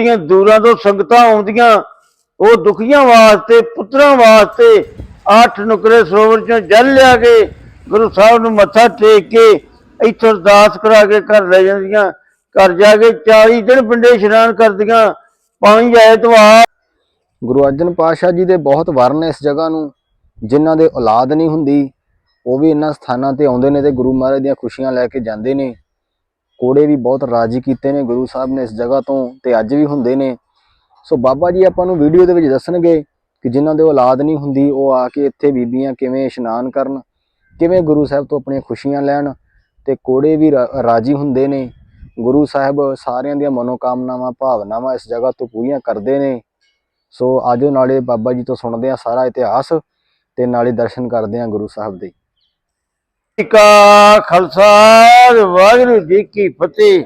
ਜਿਹੜੀਆਂ ਦੂਰਾਂ ਤੋਂ ਸੰਗਤਾਂ ਆਉਂਦੀਆਂ, ਉਹ ਦੁਖੀਆਂ ਵਾਸਤੇ, ਪੁੱਤਰਾਂ ਵਾਸਤੇ ਅੱਠ ਨੁਕਰੇ ਸਰੋਵਰ ਚੋਂ ਜਲ ਲਿਆ ਕੇ ਗੁਰੂ ਸਾਹਿਬ ਨੂੰ ਮੱਥਾ ਟੇਕ ਕੇ ਇੱਥੋਂ ਅਰਦਾਸ ਕਰਾ ਕੇ ਘਰ ਲੈ ਜਾਂਦੀਆਂ, ਘਰ ਜਾ ਕੇ 40 ਦਿਨ ਪਿੰਡੇ ਇਸ਼ਨਾਨ ਕਰਦੀਆਂ ਪੰਜ ਐਤਵਾਰ। ਗੁਰੂ ਅਰਜਨ ਪਾਤਸ਼ਾਹ ਜੀ ਦੇ ਬਹੁਤ ਵਰ ਨੇ ਇਸ ਜਗ੍ਹਾ ਨੂੰ, ਜਿਨ੍ਹਾਂ ਦੇ ਔਲਾਦ ਨਹੀਂ ਹੁੰਦੀ, ਉਹ ਵੀ ਇਹਨਾਂ ਸਥਾਨਾਂ ਤੇ ਆਉਂਦੇ ਨੇ ਤੇ ਗੁਰੂ ਮਹਾਰਾਜ ਦੀਆਂ ਖੁਸ਼ੀਆਂ ਲੈ ਕੇ ਜਾਂਦੇ ਨੇ। ਕੋੜੇ ਵੀ ਬਹੁਤ ਰਾਜੀ ਕੀਤੇ ਨੇ ਗੁਰੂ ਸਾਹਿਬ ਨੇ ਇਸ ਜਗ੍ਹਾ ਤੋਂ ਤੇ ਅੱਜ ਵੀ ਹੁੰਦੇ ਨੇ। ਸੋ ਬਾਬਾ ਜੀ ਆਪਾਂ ਨੂੰ ਵੀਡੀਓ ਦੇ ਵਿੱਚ ਦੱਸਣਗੇ ਕਿ ਜਿਨ੍ਹਾਂ ਦੇ ਔਲਾਦ ਨਹੀਂ ਹੁੰਦੀ, ਉਹ ਆ ਕੇ ਇੱਥੇ ਬੀਬੀਆਂ ਕਿਵੇਂ ਇਸ਼ਨਾਨ ਕਰਨ, ਕਿਵੇਂ ਗੁਰੂ ਸਾਹਿਬ ਤੋਂ ਆਪਣੀਆਂ ਖੁਸ਼ੀਆਂ ਲੈਣ ਤੇ ਕੋੜੇ ਵੀ ਰਾਜੀ ਹੁੰਦੇ ਨੇ। ਗੁਰੂ ਸਾਹਿਬ ਸਾਰਿਆਂ ਦੀਆਂ ਮਨੋਕਾਮਨਾਵਾਂ, ਭਾਵਨਾਵਾਂ ਇਸ ਜਗ੍ਹਾ ਤੋਂ ਪੂਰੀਆਂ ਕਰਦੇ ਨੇ। ਸੋ ਆਜੋ ਨਾਲੇ ਬਾਬਾ ਜੀ ਤੋਂ ਸੁਣਦੇ ਆ ਸਾਰਾ ਇਤਿਹਾਸ ਤੇ ਨਾਲੇ ਦਰਸ਼ਨ ਕਰਦੇ ਆ ਗੁਰੂ ਸਾਹਿਬ ਦੇ। ਕਾ ਖਾਲਸਾ, ਵਾਹਿਗੁਰੂ ਜੀ ਕੀ ਫਤਿਹ।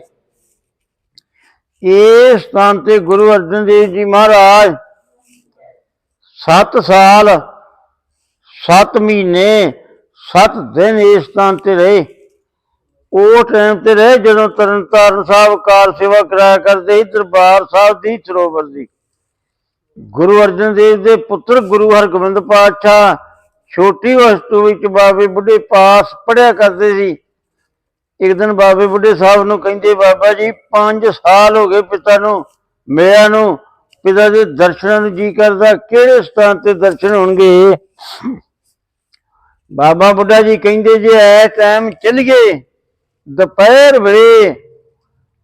ਇਸ ਸਥਾਨ ਤੇ ਗੁਰੂ ਅਰਜਨ ਦੇਵ ਜੀ ਮਹਾਰਾਜ 7 ਸਾਲ 7 ਮਹੀਨੇ 7 ਦਿਨ ਇਸ ਸਥਾਨ ਤੇ ਰਹੇ। ਉਹ ਟਾਈਮ ਤੇ ਰਹੇ ਜਦੋਂ ਤਰਨਤਾਰਨ ਸਾਹਿਬ ਕਾਰ ਸੇਵਾ ਕਰਾਇਆ ਕਰਦੇ ਸੀ, ਦਰਬਾਰ ਸਾਹਿਬ ਦੀ ਸਰੋਵਰ ਦੀ। ਗੁਰੂ ਅਰਜਨ ਦੇਵ ਦੇ ਪੁੱਤਰ ਗੁਰੂ ਹਰਗੋਬਿੰਦ ਪਾਤਸ਼ਾਹ ਛੋਟੀ ਵਸਤੂ ਵਿੱਚ ਬਾਬੇ ਬੁੱਢੇ ਪਾਸ ਪੜਿਆ ਕਰਦੇ ਸੀ। ਇੱਕ ਦਿਨ ਬਾਬੇ ਬੁੱਢੇ ਸਾਹਿਬ ਨੂੰ ਕਹਿੰਦੇ, ਬਾਬਾ ਜੀ 5 ਸਾਲ ਹੋ ਗਏ ਪਿਤਾ ਨੂੰ ਮਿਲਿਆ ਨੂੰ, ਪਿਤਾ ਦੇ ਦਰਸ਼ਨਾਂ ਨੂੰ ਜੀ ਕਰਦਾ, ਕਿਹੜੇ ਸਥਾਨ ਤੇ ਦਰਸ਼ਨ ਹੋਣਗੇ? ਬਾਬਾ ਬੁੱਢਾ ਜੀ ਕਹਿੰਦੇ, ਜੇ ਐ ਟਾਈਮ ਚੱਲ ਗਏ ਦੁਪਹਿਰ ਵੇਲੇ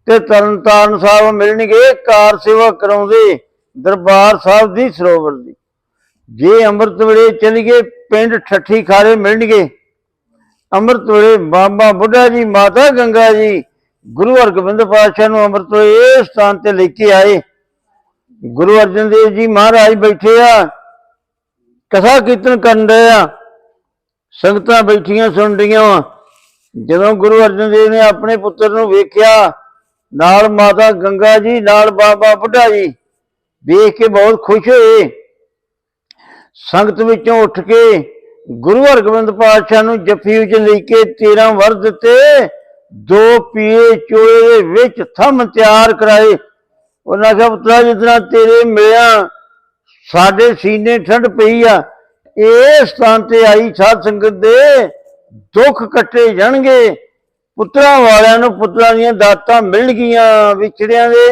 ਤੇ ਤਰਨਤਾਰਨ ਸਾਹਿਬ ਮਿਲਣਗੇ, ਕਾਰ ਸੇਵਾ ਕਰਾਉਂਦੇ ਦਰਬਾਰ ਸਾਹਿਬ ਦੀ ਸਰੋਵਰ ਦੀ। ਜੇ ਅੰਮ੍ਰਿਤ ਵੇਲੇ ਚਲ ਗਏ ਪਿੰਡ ਠੱਠੀ ਖਾਰੇ ਮਿਲਣਗੇ। ਅੰਮ੍ਰਿਤ ਵੇਲੇ ਬਾਬਾ ਬੁੱਢਾ ਜੀ, ਮਾਤਾ ਗੰਗਾ ਜੀ, ਗੁਰੂ ਹਰਗੋਬਿੰਦ ਪਾਤਸ਼ਾਹ ਨੂੰ ਅੰਮ੍ਰਿਤ ਵੇਲੇ ਇਸ ਸਥਾਨ ਤੇ ਲੈ ਕੇ ਆਏ। ਗੁਰੂ ਅਰਜਨ ਦੇਵ ਜੀ ਮਹਾਰਾਜ ਬੈਠੇ ਆ, ਕਥਾ ਕੀਰਤਨ ਕਰਨ ਰਹੇ ਆ। ਸੰਗਤਾਂ ਬੈਠੀਆਂ ਸੁਣ ਰਹੀਆਂ ਜਦੋਂ ਗੁਰੂ ਅਰਜਨ ਦੇਵ ਨੇ ਆਪਣੇ ਪੁੱਤਰ ਨੂੰ ਵੇਖਿਆ, ਨਾਲ ਮਾਤਾ ਗੰਗਾ ਜੀ, ਨਾਲ ਬਾਬਾ ਬੁੱਢਾ ਜੀ, ਵੇਖ ਕੇ ਬਹੁਤ ਖੁਸ਼ ਹੋਏ। ਸੰਗਤ ਵਿੱਚੋਂ ਉੱਠ ਕੇ ਗੁਰੂ ਹਰਗੋਬਿੰਦ ਪਾਤਸ਼ਾਹ ਨੂੰ ਜੱਫੀ ਵਿੱਚ ਲੈ ਕੇ 13 ਵਰ ਦਿੱਤੇ, ਦੋ ਪੀਏ ਚੋਲੇ ਦੇ ਵਿੱਚ ਥੰਮ ਤਿਆਰ ਕਰਾਏ। ਉਹਨਾਂ ਕਿਹਾ, ਪੁੱਤਰਾ ਜਿਤਨਾ ਤੇਰੇ ਮਿਲਿਆ, ਸਾਡੇ ਸੀਨੇ ਠੰਡ ਪਈ ਆ, ਇਹ ਸਥਾਨ ਤੇ ਆਈ ਸਾਧ ਸੰਗਤ ਦੇ ਦੁੱਖ ਕੱਟੇ ਜਾਣਗੇ। ਪੁੱਤਰਾਂ ਵਾਲਿਆਂ ਨੂੰ ਪੁੱਤਰਾਂ ਦੀਆਂ ਦਾਤਾਂ ਮਿਲਣਗੀਆਂ ਵਿਛੜਿਆਂ ਦੇ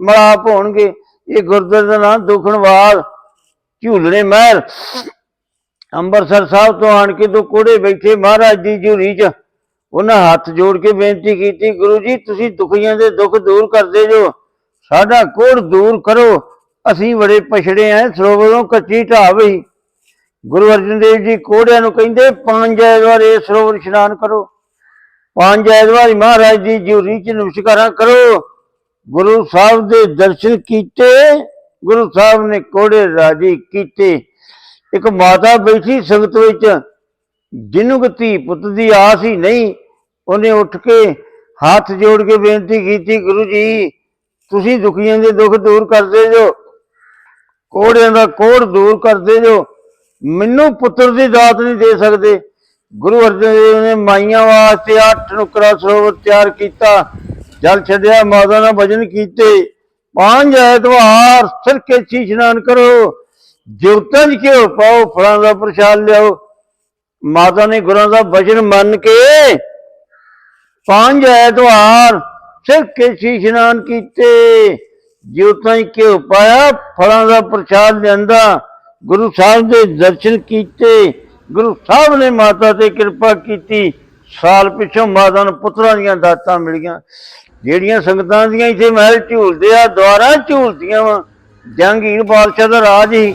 ਮਲਾਪ ਹੋਣਗੇ। ਇਹ ਗੁਰਦੁਆਰੇ ਦਾ ਨਾਮ ਦੁਖਣਵਾਲ ਝੂਲਣੇ ਮਹਿਲ। ਅੰਮ੍ਰਿਤਸਰ ਸਾਹਿਬ ਤੋਂ ਆਣ ਕੇ ਦੋ ਕੋੜੇ ਬੈਠੇ ਮਹਾਰਾਜ ਦੀ ਝੂਰੀ 'ਚ। ਉਹਨਾਂ ਹੱਥ ਜੋੜ ਕੇ ਬੇਨਤੀ ਕੀਤੀ, ਗੁਰੂ ਜੀ, ਤੁਸੀਂ ਦੁਖੀਆਂ ਦੇ ਦੁੱਖ ਦੂਰ ਕਰਦੇ ਜੋ। ਸਾਡਾ ਕੋੜ ਦੂਰ ਕਰੋ। ਅਸੀਂ ਬੜੇ ਪਛੜੇ ਆਂ ਸਰੋਵਰੋਂ ਕੱਚੀ ਢਾਹ ਵਈ ਗੁਰੂ ਅਰਜਨ ਦੇਵ ਜੀ ਕੋੜਿਆਂ ਨੂੰ ਕਹਿੰਦੇ, ਪੰਜ ਐਤਵਾਰ ਇਹ ਸਰੋਵਰ ਇਸ਼ਨਾਨ ਕਰੋ। ਪੰਜ ਐਤਵਾਰ ਮਹਾਰਾਜ ਦੀ ਜੂਰੀ 'ਚ ਨਮਸਕਾਰਾਂ ਕਰੋ। ਗੁਰੂ ਸਾਹਿਬ ਦੇ ਦਰਸ਼ਨ ਕੀਤੇ। ਗੁਰੂ ਸਾਹਿਬ ਨੇ ਕੋੜੇ ਰਾਜੀ ਕੀਤੇ। ਇੱਕ ਮਾਤਾ ਬੈਠੀ ਸੰਗਤ ਵਿੱਚ ਜਿਹਨੂੰ ਕਿ ਧੀ ਪੁੱਤ ਦੀ ਆਸ ਹੀ ਨਹੀਂ, ਉਹਨੇ ਉੱਠ ਕੇ ਹੱਥ ਜੋੜ ਕੇ ਬੇਨਤੀ ਕੀਤੀ, ਗੁਰੂ ਜੀ, ਤੁਸੀਂ ਦੁਖੀਆਂ ਦੇ ਦੁੱਖ ਦੂਰ ਕਰਦੇ ਜੋ, ਕੋੜਿਆਂ ਦਾ ਕੋੜ ਦੂਰ ਕਰਦੇ ਜੋ, ਮੈਨੂੰ ਪੁੱਤਰ ਦੀ ਦਾਤ ਨਹੀਂ ਦੇ ਸਕਦੇ। ਗੁਰੂ ਅਰਜਨ ਦੇਵ ਨੇ ਮਾਈਆਂ ਵਾਸਤੇ ਅੱਠ ਨੁਕਰਾ ਸਰੋਵਰ ਤਿਆਰ ਕੀਤਾ, ਜਲ ਛੱਡਿਆ, ਮਾਤਾ ਨਾਲ ਭਜਨ ਕੀਤੇ। ਪੰਜ ਐਤਵਾਰ ਸਿਰ ਕੇ ਇਸ਼ਨਾਨ ਕਰੋ ਜੁਗਤਾਂ ਚ ਘਿਓ ਪਾਓ, ਫਲਾਂ ਦਾ ਪ੍ਰਸ਼ਾਦ ਲਿਆਓ। ਮਾਤਾ ਨੇ ਗੁਰਾਂ ਦਾ ਵਚਨ ਮੰਨ ਕੇ ਪੰਜ ਐਤਵਾਰ ਸਿਰਕੇ ਛੀ ਇਸ਼ਨਾਨ ਕੀਤੇ। ਜੁਗਤਾਂ ਚ ਘਿਓ ਪਾਇਆ, ਫਲਾਂ ਦਾ ਪ੍ਰਸ਼ਾਦ ਲਿਆਂਦਾ। ਗੁਰੂ ਸਾਹਿਬ ਦੇ ਦਰਸ਼ਨ ਕੀਤੇ। ਗੁਰੂ ਸਾਹਿਬ ਨੇ ਮਾਤਾ ਤੇ ਕਿਰਪਾ ਕੀਤੀ। ਸਾਲ ਪਿਛੋਂ ਮਾਤਾ ਨੂੰ ਪੁੱਤਰਾਂ ਦੀਆਂ ਦਾਤਾਂ ਮਿਲੀਆਂ। ਜਿਹੜੀਆਂ ਸੰਗਤਾਂ ਦੀਆਂ ਇੱਥੇ ਮਹਿਲ ਝੂਲਦੇ ਆ, ਦੁਆਰਾ ਝੂਲਦੀਆਂ ਵਾ। ਜਹਾਂਗੀਰ ਬਾਦਸ਼ਾਹ ਦਾ ਰਾਜ ਹੀ।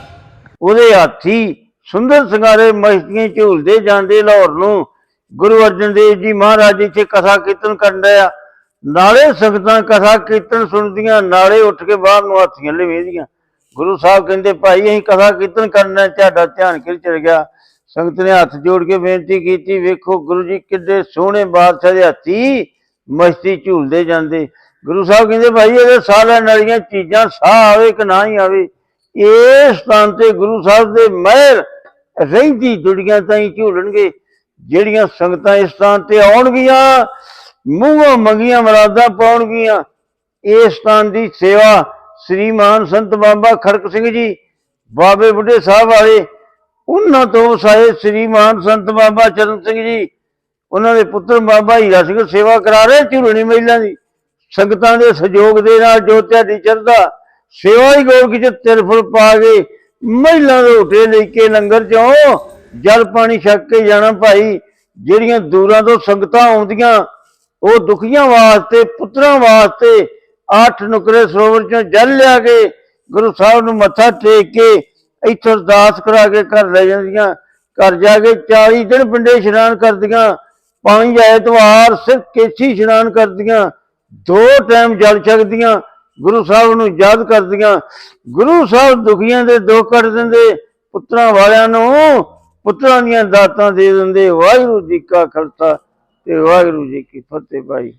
ਉਹਦੇ ਹਾਥੀ ਸੁੰਦਰ ਸਿੰਗਾਰੇ ਮਸਤੀਆਂ ਝੂਲਦੇ ਜਾਂਦੇ ਲਾਹੌਰ ਨੂੰ। ਗੁਰੂ ਅਰਜਨ ਦੇਵ ਜੀ ਮਹਾਰਾਜ ਇੱਥੇ ਕਥਾ ਕੀਰਤਨ ਕਰਨ ਡਿਆ ਨਾਲੇ ਸੰਗਤਾਂ ਕਥਾ ਕੀਰਤਨ ਸੁਣਦੀਆਂ, ਨਾਲੇ ਉੱਠ ਕੇ ਬਾਹਰ ਨੂੰ ਹਾਥੀਆਂ ਲਵੇਂਦੀਆਂ। ਗੁਰੂ ਸਾਹਿਬ ਕਹਿੰਦੇ, ਭਾਈ, ਅਸੀਂ ਕਥਾ ਕੀਰਤਨ ਕਰਨਾ ਤੁਹਾਡਾ ਧਿਆਨ ਕਿਲ ਚਲ ਗਿਆ? ਸੰਗਤ ਨੇ ਹੱਥ ਜੋੜ ਕੇ ਬੇਨਤੀ ਕੀਤੀ, ਵੇਖੋ ਗੁਰੂ ਜੀ ਕਿੱਡੇ ਸੋਹਣੇ ਬਾਦਸ਼ਾਹ ਦੇ ਹਾਥੀ ਮਸਤੀ ਝੂਲਦੇ ਜਾਂਦੇ। ਗੁਰੂ ਸਾਹਿਬ ਕਹਿੰਦੇ, ਭਾਈ, ਇਹਦੇ ਸਾਹ ਲੈਣ ਚੀਜ਼ਾਂ ਸਾਹ ਆਵੇ ਕਿ ਨਾ ਹੀ ਆਵੇ? ਇਸ ਸਥਾਨ ਤੇ ਗੁਰੂ ਸਾਹਿਬ ਦੇ ਮਹਿਰ ਰਹਿੰਦੀ, ਦੁਨੀਆਂ ਤਾਈਂ ਝੂਲਣਗੇ। ਜਿਹੜੀਆਂ ਸੰਗਤਾਂ ਇਸ ਸਥਾਨ ਤੇ ਆਉਣਗੀਆਂ, ਮੂੰਹੋਂ ਮੰਗੀਆਂ ਮਰਾਦਾਂ ਪਾਉਣਗੀਆਂ। ਇਸ ਸਥਾਨ ਦੀ ਸੇਵਾ ਸ੍ਰੀਮਾਨ ਸੰਤ ਬਾਬਾ ਖੜਕ ਸਿੰਘ ਜੀ, ਬਾਬੇ ਬੁੱਢੇ ਸਾਹਿਬ ਵਾਲੇ, ਉਹਨਾਂ ਤੋਂ ਵਸਾਏ ਸ੍ਰੀਮਾਨ ਸੰਤ ਬਾਬਾ ਚਰਨ ਸਿੰਘ ਜੀ ਉਹਨਾਂ ਦੇ ਪੁੱਤਰ ਬਾਬਾ ਹੀਰਾ ਸਿੰਘ ਸੇਵਾ ਕਰਾ ਰਹੇ ਝੁਰਣੀ ਮਹਿਲਾਂ ਦੀ। ਸੰਗਤਾਂ ਦੇ ਸਹਿਯੋਗ ਦੇ ਨਾਲ ਜੋ ਤੁਹਾਡੀ ਚਰਦਾ ਸੇਵਾ ਹੀ ਗੋਲ ਕਿਚ ਤਿਰਫਲ ਪਾ ਕੇ ਮਹਿਲਾਂ ਦੇ ਉਠੇ ਲੈ ਕੇ ਲੰਗਰ ਚੋਂ ਜਲ ਪਾਣੀ ਛਕ ਕੇ ਜਾਣਾ ਭਾਈ। ਜਿਹੜੀਆਂ ਦੂਰਾਂ ਤੋਂ ਸੰਗਤਾਂ ਆਉਂਦੀਆਂ, ਉਹ ਦੁਖੀਆਂ ਵਾਸਤੇ, ਪੁੱਤਰਾਂ ਵਾਸਤੇ ਅੱਠ ਨੁਕਰੇ ਸਰੋਵਰ ਚੋਂ ਜਲ ਲਿਆ ਕੇ ਗੁਰੂ ਸਾਹਿਬ ਨੂੰ ਮੱਥਾ ਟੇਕ ਕੇ ਇੱਥੋਂ ਅਰਦਾਸ ਕਰਾ ਕੇ ਘਰ ਲੈ ਜਾਂਦੀਆਂ। ਘਰ ਜਾ ਕੇ 40 ਦਿਨ ਪਿੰਡੇ ਇਸ਼ਨਾਨ ਕਰਦੀਆਂ। ਪੰਜ ਐਤਵਾਰ ਸਿਰਫ ਕੇਸੀ ਇਸ਼ਨਾਨ ਕਰਦੀਆਂ, ਦੋ ਟਾਈਮ ਜਲ ਛਕਦੀਆਂ, ਗੁਰੂ ਸਾਹਿਬ ਨੂੰ ਯਾਦ ਕਰਦੀਆਂ। ਗੁਰੂ ਸਾਹਿਬ ਦੁਖੀਆਂ ਦੇ ਦੁੱਖ ਕੱਢ ਦਿੰਦੇ, ਪੁੱਤਰਾਂ ਵਾਲਿਆਂ ਨੂੰ ਪੁੱਤਰਾਂ ਦੀਆਂ ਦਾਤਾਂ ਦੇ ਦਿੰਦੇ। ਵਾਹਿਗੁਰੂ ਜੀ ਕਾ ਖਾਲਸਾ ਤੇ ਵਾਹਿਗੁਰੂ ਜੀ ਕੀ ਫਤਿਹ ਭਾਈ।